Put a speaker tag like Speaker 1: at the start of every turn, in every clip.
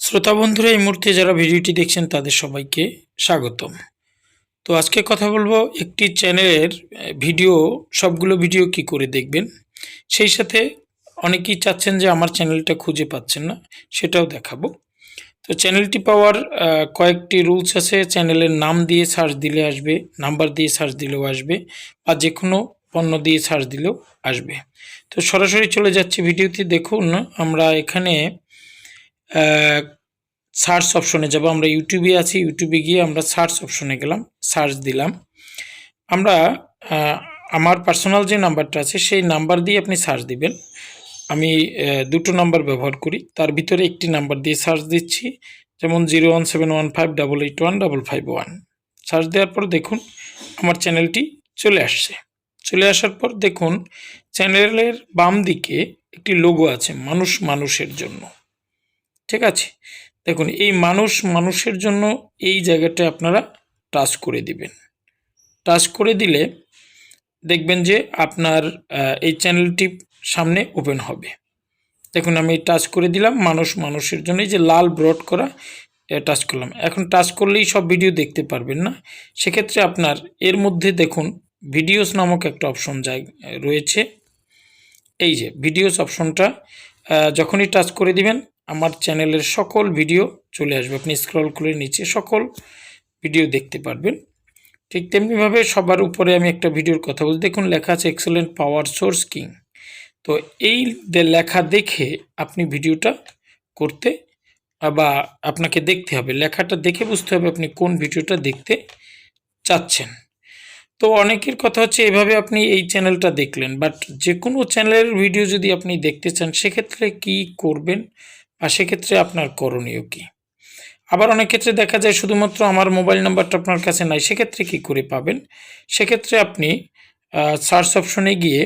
Speaker 1: শ্রোতা বন্ধুরা, এই মুহূর্তে যারা ভিডিওটি দেখছেন, তাদের সবাইকে স্বাগতম। তো আজকে কথা বলব একটি চ্যানেলের ভিডিও, সবগুলো ভিডিও কি করে দেখবেন। সেই সাথে অনেকেই চাচ্ছেন যে আমার চ্যানেলটা খুঁজে পাচ্ছেন না, সেটাও দেখাবো। তো চ্যানেলটি পাওয়ার কয়েকটি রুলস আছে। চ্যানেলের নাম দিয়ে সার্চ দিলে আসবে, নাম্বার দিয়ে সার্চ দিলেও আসবে, বা যে কোনো পণ্য দিয়ে সার্চ দিলেও আসবে। তো সরাসরি চলে যাচ্ছে ভিডিওতে। দেখুন, আমরা এখানে সার্চ অপশনে যাব, আমরা ইউটিউবে আছি, ইউটিউবে গিয়ে আমরা সার্চ অপশনে গেলাম, সার্চ দিলাম। আমরা আমার পার্সোনাল যে নাম্বারটা আছে, সেই নাম্বার দিয়ে আপনি সার্চ দিবেন। আমি দুটো নাম্বার ব্যবহার করি, তার ভিতরে একটি নাম্বার দিয়ে সার্চ দিচ্ছি, যেমন zero one seven one five double eight one double five one. Search দেওয়ার পর দেখুন, আমার চ্যানেলটি চলে আসছে। চলে আসার পর দেখুন, চ্যানেলের বাম দিকে একটি লোগো আছে, মানুষ মানুষের জন্য। ঠিক আছে? দেখুন, এই মানুষ মানুষের জন্য এই জায়গাটা আপনারা টাচ করে দিবেন। টাচ করে দিলে দেখবেন যে আপনার এই চ্যানেলটি সামনে ওপেন হবে। দেখুন, আমি টাচ করে দিলাম, মানুষ মানুষের জন্য যে লাল ব্রড করা টাচ করলাম। এখন টাচ করলেই সব ভিডিও দেখতে পারবেন না। সেক্ষেত্রে আপনার, এর মধ্যে দেখুন ভিডিওস নামক একটা অপশন জায়গা রয়েছে। এই যে ভিডিওস অপশনটা যখনই টাচ করে দিবেন আমার চ্যানেলের সকল ভিডিও চলে আসবে। আপনি স্ক্রল করে নিচে সকল ভিডিও দেখতে পারবেন। ঠিক তেমনিভাবে সবার উপরে আমি একটা ভিডিওর কথা বলছি। দেখুন, লেখা আছে এক্সেলেন্ট পাওয়ার সোর্স কিং তো এই লেখা দেখে আপনি ভিডিওটা করতে বা আপনাকে দেখতে হবে, লেখাটা দেখে বুঝতে হবে আপনি কোন ভিডিওটা দেখতে চাচ্ছেন। তো অনেকের কথা হচ্ছে, এভাবে আপনি এই চ্যানেলটা দেখলেন বাট যে কোনো চ্যানেলের ভিডিও যদি আপনি দেখতে চান, সেক্ষেত্রে কি করবেন? বা সেক্ষেত্রে আপনার করণীয় কি? আবার অনেক ক্ষেত্রে দেখা যায় শুধুমাত্র আমার মোবাইল নাম্বারটা আপনার কাছে নাই, সেক্ষেত্রে কি করে পাবেন? সেক্ষেত্রে আপনি সার্চ অপশনে গিয়ে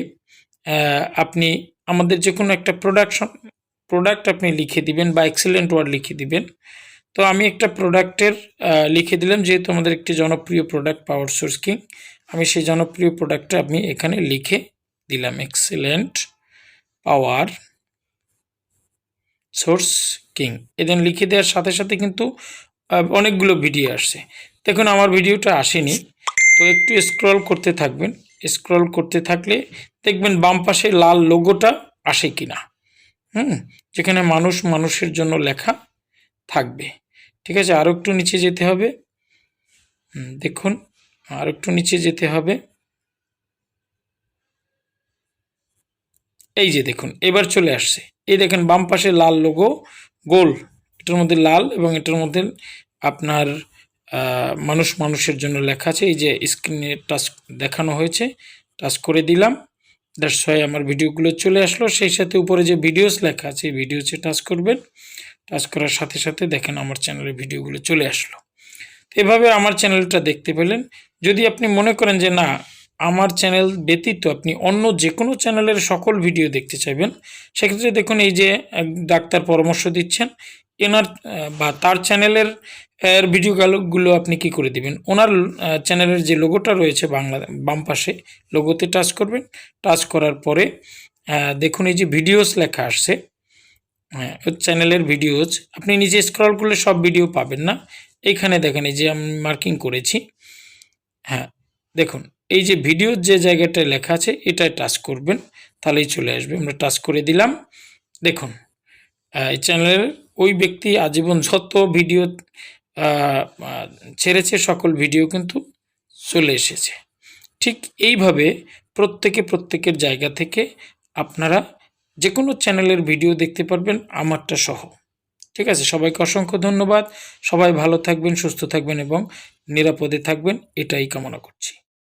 Speaker 1: আপনি আমাদের যে কোনো একটা প্রোডাকশন প্রোডাক্ট আপনি লিখে দিবেন বা এক্সেলেন্ট ওয়ার্ড লিখে দিবেন। তো আমি একটা প্রোডাক্টের লিখে দিলাম, যেহেতু আমাদের একটি জনপ্রিয় প্রোডাক্ট পাওয়ার সোর্স কিং আমি সেই জনপ্রিয় প্রোডাক্টটা আমি এখানে লিখে দিলাম এক্সেলেন্ট পাওয়ার সোর্স কিং। এদের লিখে দেওয়ার সাথে সাথে কিন্তু অনেকগুলো ভিডিও আসছে। দেখুন, আমার ভিডিওটা আসেনি। তো একটু স্ক্রল করতে থাকবেন। স্ক্রল করতে থাকলে দেখবেন বাম পাশে লাল লোগোটা আসে কিনা। হুম? যেখানে মানুষ মানুষের জন্য লেখা থাকবে। ঠিক আছে আরও একটু নিচে যেতে হবে। দেখুন, আর একটু নিচে যেতে হবে। এই যে দেখুন, এবার চলে আসছে। এই দেখেন বাম পাশে লাল লোগো গোল। এটার মধ্যে লাল এবং এটার মধ্যে আপনার মানুষ মানুষের জন্য লেখা আছে। এই যে স্ক্রিনে টাচ দেখানো হয়েছে টাচ করে দিলাম। দ্যাটস ওয়াই আমার ভিডিওগুলো চলে আসলো। সেই সাথে উপরে যে ভিডিওস লেখা আছে, এই ভিডিওসে টাচ করবেন। টাচ করার সাথে সাথে দেখেন আমার চ্যানেলের ভিডিওগুলো চলে আসলো। এভাবে আমার চ্যানেলটা দেখতে পেলেন। যদি আপনি মনে করেন যে না আমার চ্যানেল ব্যতীত আপনি অন্য যে কোনো চ্যানেলের সকল ভিডিও দেখতে চাইবেন, সেক্ষেত্রে দেখুন এই যে ডাক্তার পরামর্শ দিচ্ছেন, এনার বা তার চ্যানেলের, এর ভিডিওগুলো আপনি কি করে দিবেন? ওনার চ্যানেলের যে লোগোটা রয়েছে বাংলা, বাম পাশে লোগোতে টাচ করবেন টাচ করার পরে দেখুন এই যে ভিডিওস লেখা আসছে হ্যাঁ চ্যানেলের ভিডিওজ আপনি নিজে স্ক্রল করলে সব ভিডিও পাবেন না। এইখানে দেখেন এই যে আমি মার্কিং করেছি হ্যাঁ দেখুন এই যে ভিডিওর যে জায়গাটায় লেখা আছে, এটায় টাচ করবেন, তাহলেই চলে আসবে। আমরা টাচ করে দিলাম। দেখুন এই চ্যানেলের ওই ব্যক্তি আজীবন যত ভিডিও ছেড়েছে, সকল ভিডিও কিন্তু চলে এসেছে। ঠিক এইভাবে প্রত্যেকে প্রত্যেকের জায়গা থেকে আপনারা যে কোনো চ্যানেলের ভিডিও দেখতে পারবেন, আমারটা সহ। ঠিক আছে? সবাইকে অসংখ্য ধন্যবাদ। সবাই ভালো থাকবেন, সুস্থ থাকবেন এবং নিরাপদে থাকবেন, এটাই কামনা করছি।